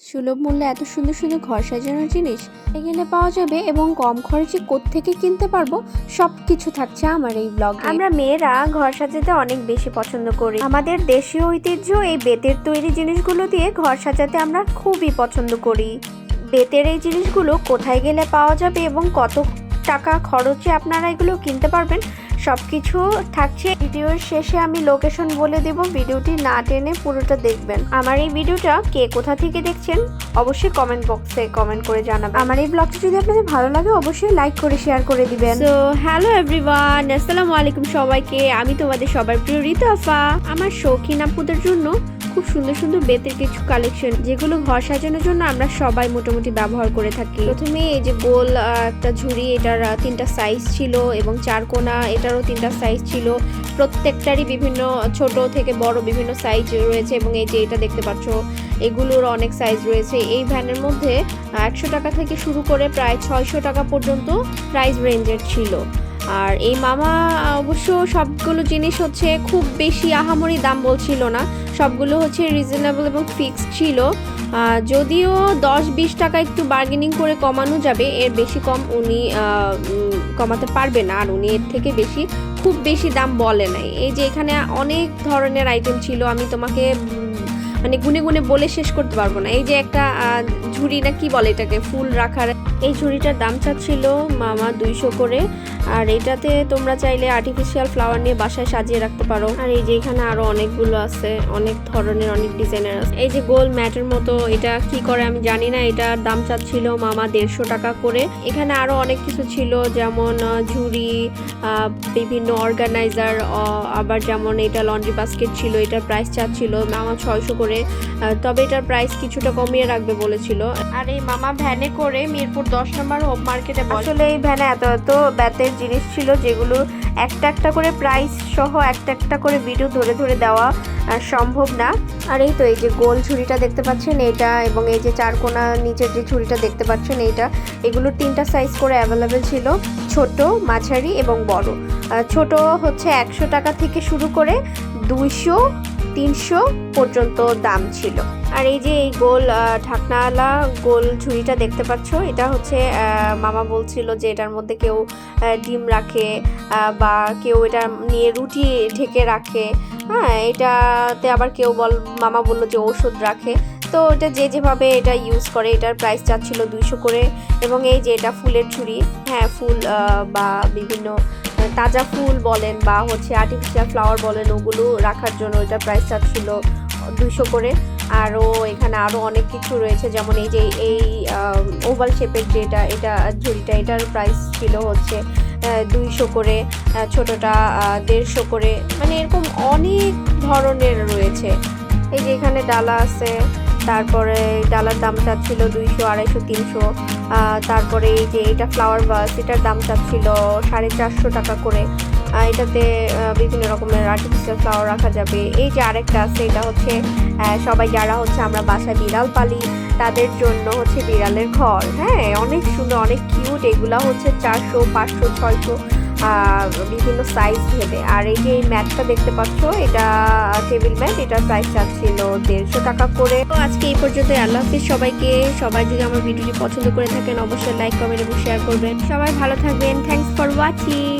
সুলভ মূল্যে এত সুন্দর সুন্দর ঘর সাজানোর জিনিস এখানে পাওয়া যাবে এবং কম খরচে কোত্থেকে কিনতে পারব? সব কিছু থাকছে আমার এই ব্লগ আমরা মেয়েরা ঘর সাজাতে অনেক বেশি পছন্দ করি। আমাদের দেশীয় ঐতিহ্য এই বেতের তৈরি জিনিসগুলো দিয়ে ঘর সাজাতে আমরা খুবই পছন্দ করি। বেতের এই জিনিসগুলো কোথায় গেলে পাওয়া যাবে এবং কত টাকা খরচে আপনারা এগুলো কিনতে পারবেন সব কিছু থাকছে। ভিডিওর শেষে আমি লোকেশন বলে দেব, ভিডিওটি না টেনে পুরোটা দেখবেন। আমার এই ভিডিওটা কে কোথা থেকে দেখছেন, অবশ্যই কমেন্ট বক্সে কমেন্ট করে জানাবেন। আমার এই ব্লগটি যদি আপনাদের ভালো লাগে, অবশ্যই লাইক করে শেয়ার করে দিবেন। তো হ্যালো এভরিওয়ান আসসালামু আলাইকুম সবাইকে। আমি তোমাদের সবার প্রিয় রিতাফা আমার শৌখিন আপুদের জন্য খুব সুন্দর সুন্দর বেতের কিছু কালেকশন যেগুলো ঘর সাজানোর জন্য আমরা সবাই মোটামুটি ব্যবহার করে থাকি। প্রথমে এই যে গোল একটা ঝুড়ি, এটার তিনটা সাইজ ছিল এবং চার কোনা, এটারও তিনটা সাইজ ছিল। প্রত্যেকটারই বিভিন্ন ছোট থেকে বড় বিভিন্ন সাইজ রয়েছে এবং এই যে এটা দেখতে পাচ্ছ, এগুলোর অনেক সাইজ রয়েছে। এই ভ্যানের মধ্যে একশো টাকা থেকে শুরু করে প্রায় ছয়শো টাকা পর্যন্ত প্রাইস রেঞ্জের ছিল। আর এই মামা, অবশ্য সবগুলো জিনিস হচ্ছে খুব বেশি আহামরি দাম বলছিল না। সবগুলো হচ্ছে রিজনেবল এবং ফিক্সড ছিল। যদিও দশ বিশ টাকা একটু বার্গেনিং করে কমানো যাবে, এর বেশি কম উনি কমাতে পারবে না। আর উনি এর থেকে বেশি খুব বেশি দাম বলে নাই। এই যে এখানে অনেক ধরনের আইটেম ছিল, আমি তোমাকে মানে গুনে গুনে বলে শেষ করতে পারব না। এই যে একটা ঝুড়ি না কি বলে এটাকে, ফুল রাখার, এই ঝুড়িটার দাম চাচ্ছিল মামা দুইশো করে। আর এটাতে তোমরা চাইলে আর্টিফিশিয়াল ফ্লাওয়ার নিয়ে বাসায় সাজিয়ে রাখতে পারো। আর এই যে এখানে আরও অনেকগুলো আছে, অনেক ধরনের, অনেক ডিজাইনের আছে। এই যে গোল ম্যাটের মতো, এটা কি করে আমি জানি না এটার দাম চাচ্ছিল মামা দেড়শো টাকা করে। এখানে আরও অনেক কিছু ছিল, যেমন ঝুড়ি বিভিন্ন অর্গানাইজার আবার যেমন এটা লন্ড্রি বাস্কেট ছিল, এটার প্রাইস চাচ্ছিল মামা ছয়শো করে। তবে এটার প্রাইস কিছুটা কমিয়ে রাখবে বলেছিল। আর এই মামা ভ্যানে করে মিরপুর দশ নম্বর হোম মার্কেটে আসলে এই ভ্যানে এত এত ব্যাতের জিনিস ছিল যেগুলো একটা একটা করে প্রাইস সহ একটা একটা করে ভিডিও ধরে ধরে দেওয়া সম্ভব না। আর এই তো এই যে গোল ঝুড়িটা দেখতে পাচ্ছেন এটা এবং এই যে চারকোনা নিচের যে ঝুড়িটা দেখতে পাচ্ছেন এইটা এগুলোর তিনটা সাইজ করে অ্যাভেলেবেল ছিল, ছোট, মাঝারি এবং বড়। ছোট হচ্ছে একশো টাকা থেকে শুরু করে দুইশো, তিনশো পর্যন্ত দাম ছিল। আর এই যে এই গোল ঢাকনাওয়ালা গোল ঝুড়িটা দেখতে পাচ্ছ, এটা হচ্ছে মামা বলছিল যে এটার মধ্যে কেউ ডিম রাখে বা কেউ এটা নিয়ে রুটি ঢেকে রাখে। হ্যাঁ এটাতে আবার কেউ বল, মামা বলল যে ওষুধ রাখে। তো এটা যে যেভাবে এটা ইউজ করে, এটার প্রাইস চাচ্ছিল দুইশো করে। এবং এই যে এটা ফুলের ঝুড়ি হ্যাঁ ফুল বা বিভিন্ন তাজা ফুল বলেন বা হচ্ছে আর্টিফিশিয়াল ফ্লাওয়ার বলেন, ওগুলো রাখার জন্য এটা প্রাইস ছিল দুইশো করে। আরও এখানে আরও অনেক কিছু রয়েছে, যেমন এই যে এই ওভাল শেপের যেটা, এটা, ঝুড়িটা, এটার প্রাইস ছিল হচ্ছে দুইশো করে ছোটোটা দেড়শো করে। মানে এরকম অনেক ধরনের রয়েছে। এই যে এখানে ডালা আছে তারপরে ডালার দাম চাচ্ছিল দুইশো, আড়াইশো, তিনশো। তারপরে এই যে এটা ফ্লাওয়ার বাস এটার দাম চাচ্ছিল সাড়ে চারশো টাকা করে। এটাতে বিভিন্ন রকমের আর্টিফিশিয়াল ফ্লাওয়ার রাখা যাবে। এই যে আরেকটা আছে, এটা হচ্ছে সবাই যারা হচ্ছে আমরা বাসায় বিড়াল পালি, তাদের জন্য হচ্ছে বিড়ালের ঘর। হ্যাঁ অনেক সুন্দর, অনেক কিউট এগুলা হচ্ছে চারশো, পাঁচশো, ছয়শো। বিভিন্ন সাইজ ভেবে আর এই যে এই ম্যাটটা দেখতে পাচ্ছ, এটা টেবিল ম্যাট এটার প্রাইস চাচ্ছিল দেড়শো টাকা করে। তো আজকে এই পর্যন্ত আল্লাহ হাফিজ সবাইকে। সবাই যদি আমার ভিডিওটি পছন্দ করে থাকেন, অবশ্যই লাইক কমেন্ট এবং শেয়ার করবেন। সবাই ভালো থাকবেন। Thanks for watching